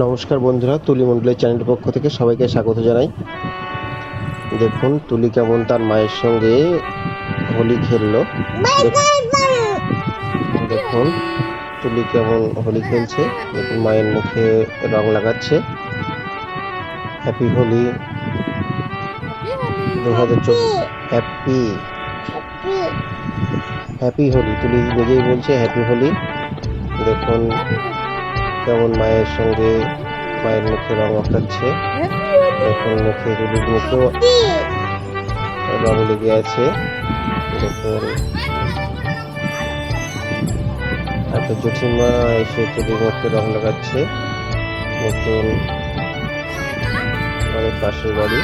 নমস্কার বন্ধুরা তুলি মন্ডলের চ্যানেলের পক্ষ থেকে সবাইকে স্বাগত জানাই। দেখুন তুলি কেমন তার মায়ের সঙ্গে হোলি খেললো। দেখুন তুলি কেমন হোলি খেলছে। দেখুন মায়ের মুখে রং লাগাচ্ছে। হ্যাপি হোলি দু হাজার চব্বিশ। হ্যাপি হ্যাপি হোলি তুলি নিজেই বলছে হ্যাপি হোলি দেখুন কেমন মায়ের সঙ্গে মায়ের মুখে রং মাখাচ্ছে দেখুন মুখে তুলির মুখেও রং লেগে আছে দেখুন একটা জেঠিমা এসে তুলির মুখে রং লাগাচ্ছে, নতুন আমাদের পাশের বাড়ি।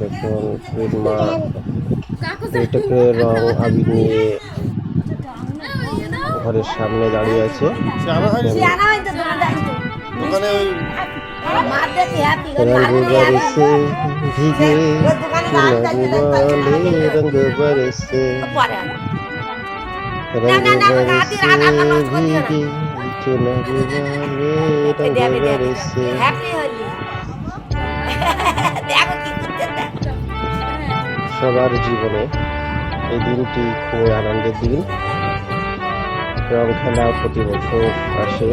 দেখুন মা এটাকে রং আবির নিয়ে ঘরের সামনে দাঁড়িয়ে আছে। ভিগে রঙ ভিগে সবার জীবনে এই দিনটি খুবই আনন্দের দিন। রং খেলা প্রতি বছর আসে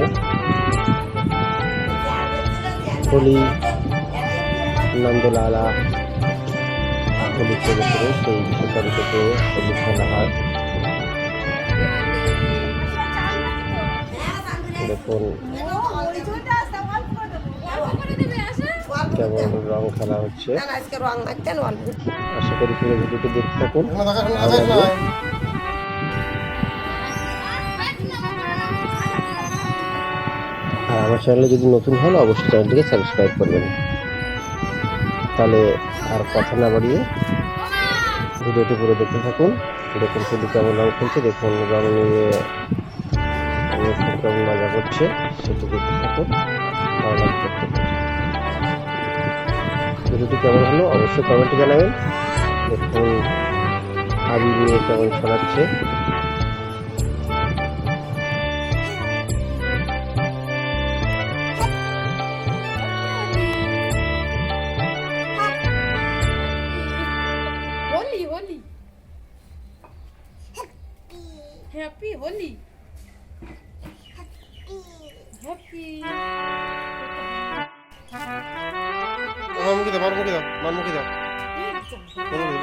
হোলি নন্দলালা হোলি করে করে সেই সেখান থেকে হোলি খেলা হয়। দেখুন কেমন রং খেলা হচ্ছে। আশা করি পুরো ভিডিওটি দেখতে থাকুন। আর আমার চ্যানেলে যদি নতুন হন, অবশ্যই চ্যানেলটিকে সাবস্ক্রাইব করবেন। তাহলে আর কথা না বাড়িয়ে ভিডিওটি পুরো দেখতে থাকুন। দেখুন শুধু কেমন রং খেলছে, দেখুন রং নিয়ে কেমন মজা করছে, সেটি দেখতে থাকুন। ভালো লাগবে ভিডিওটি কেমন হলো, অবশ্যই কমেন্টে জানাবেন। দেখুন আবি নিয়ে কেমন ছড়াচ্ছে হোলি হ্যাপি হোলি হ্যাপি আমার মুখে দাও মার মুখে দাও মার মুখে দাও।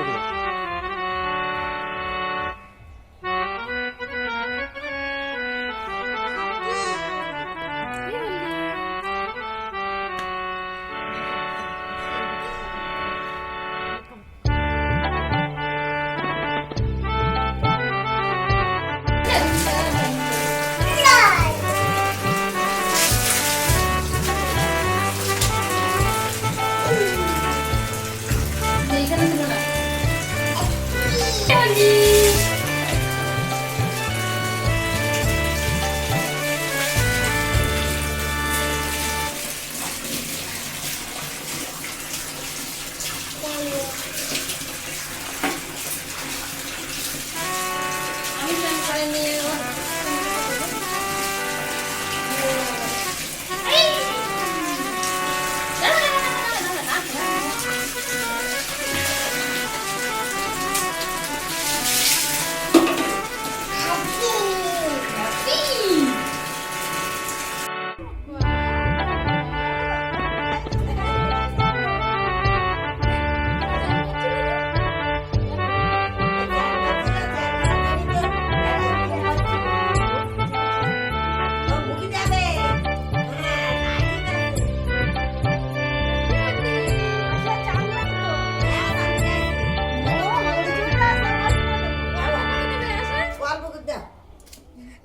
মার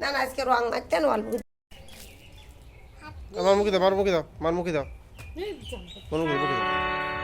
না আজকে রং মারতেন অল্প আমার মুখে দাও মার মুখে দাও মার মুখে দাও মার মুখে দাও।